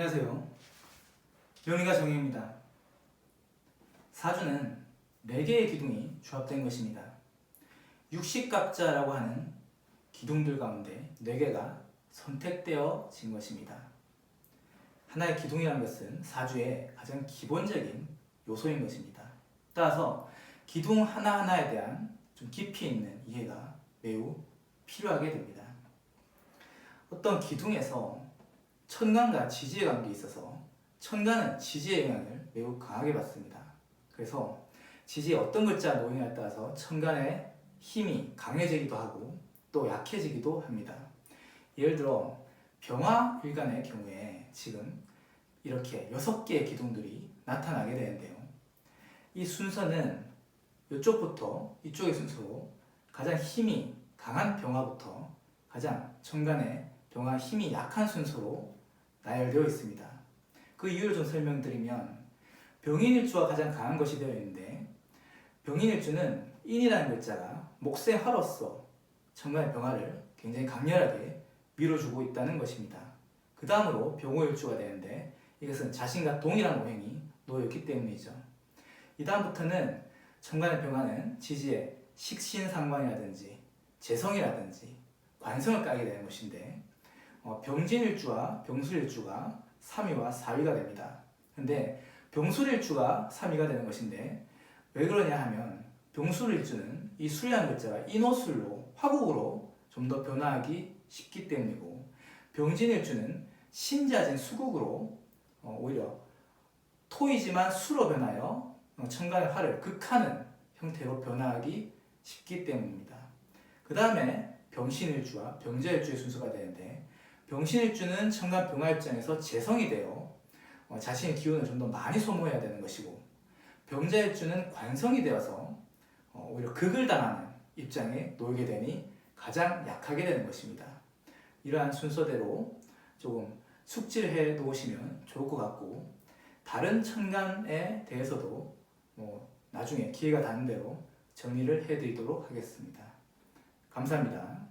안녕하세요. 명리가 정의입니다. 사주는 4개의 기둥이 조합된 것입니다. 육식각자라고 하는 기둥들 가운데 4개가 선택되어진 것입니다. 하나의 기둥이라는 것은 사주의 가장 기본적인 요소인 것입니다. 따라서 기둥 하나하나에 대한 좀 깊이 있는 이해가 매우 필요하게 됩니다. 어떤 기둥에서 천간과 지지의 관계에 있어서 천간은 지지의 영향을 매우 강하게 받습니다. 그래서 지지에 어떤 글자가 놓이냐에 따라서 천간의 힘이 강해지기도 하고 또 약해지기도 합니다. 예를 들어 병화일간의 경우에 지금 이렇게 여섯 개의 기둥들이 나타나게 되는데요. 이 순서는 이쪽부터 이쪽의 순서로 가장 힘이 강한 병화부터 가장 천간의 병화 힘이 약한 순서로 나열되어 있습니다. 그 이유를 좀 설명드리면 병인일주가 가장 강한 것이 되어 있는데 병인일주는 인이라는 글자가 목세 화로서 천간의 병화를 굉장히 강렬하게 밀어주고 있다는 것입니다. 그 다음으로 병호일주가 되는데 이것은 자신과 동일한 오행이 놓여있기 때문이죠. 이 다음부터는 천간의 병화는 지지에 식신상관이라든지 재성이라든지 관성을 까게 되는 것인데 어, 병진일주와 병술일주가 3위와 4위가 됩니다. 근데 병술일주가 3위가 되는 것인데 왜 그러냐 하면 병술일주는 이 술이라는 글자가 인호술로 화국으로 좀 더 변화하기 쉽기 때문이고 병진일주는 신자진 수국으로 어, 오히려 토이지만 수로 변하여 어, 천간의 화를 극하는 형태로 변화하기 쉽기 때문입니다. 그 다음에 병신일주와 병자일주의 순서가 되는데 병신일주는 천간 병화 입장에서 재성이 되어 어, 자신의 기운을 좀 더 많이 소모해야 되는 것이고 병자일주는 관성이 되어서 어, 오히려 극을 당하는 입장에 놓이게 되니 가장 약하게 되는 것입니다. 이러한 순서대로 조금 숙지를 해 놓으시면 좋을 것 같고 다른 천간에 대해서도 뭐 나중에 기회가 닿는 대로 정리를 해 드리도록 하겠습니다. 감사합니다.